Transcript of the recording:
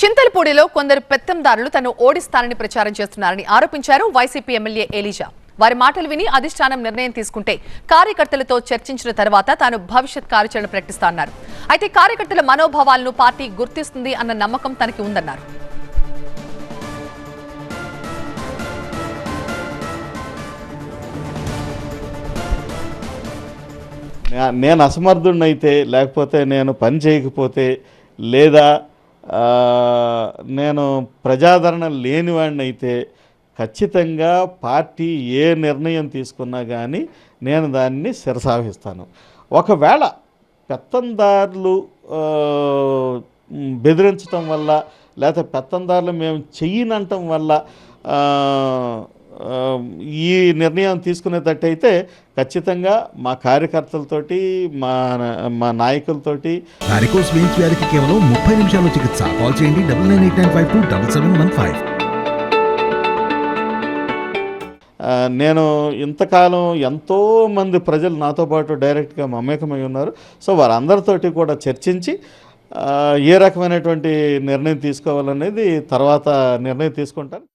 చింతలపూడిలో కొందరు పెత్తందారులు తను ఓడిస్తానని ప్రచారం చేస్తున్నారని ఆరోపించారు వైసీపీ ఎమ్మెల్యే ఎలీజా. వారి మాటలు విని అధిష్టానం నిర్ణయం తీసుకుంటే కార్యకర్తలతో చర్చించిన తర్వాత తాను భవిష్యత్ కార్యాచరణ ప్రకటిస్తానన్నారు. అయితే కార్యకర్తల మనోభావాలను పార్టీ గుర్తిస్తుంది అన్న నమ్మకం తనకి ఉందన్నారు. నేను అసమర్థుడినైతే లేకపోతే నేను పని చేయకపోతే లేదా నేను ప్రజాదరణ లేనివాడిని అయితే ఖచ్చితంగా పార్టీ ఏ నిర్ణయం తీసుకున్నా కానీ నేను దాన్ని శిరసాహిస్తాను ఒకవేళ పెత్తందారులు బెదిరించటం వల్ల లేకపోతే పెత్తందారులు మేము చెయ్యనంటం వల్ల ఈ నిర్ణయం తీసుకునేటట్టయితే ఖచ్చితంగా మా కార్యకర్తలతోటి మా మా నాయకులతోటి. వారికోస్ వెయిన్స్ వ్యాధికి కేవలం ముప్పై నిమిషాల్లో చికిత్స. కాల్ చేయండి double nine eight nine five two double seven one five. నేను ఇంతకాలం ఎంతోమంది ప్రజలు నాతో పాటు డైరెక్ట్గా మమేకమై ఉన్నారు. సో వారందరితోటి కూడా చర్చించి ఏ రకమైనటువంటి నిర్ణయం తీసుకోవాలనేది తర్వాత నిర్ణయం తీసుకుంటాను.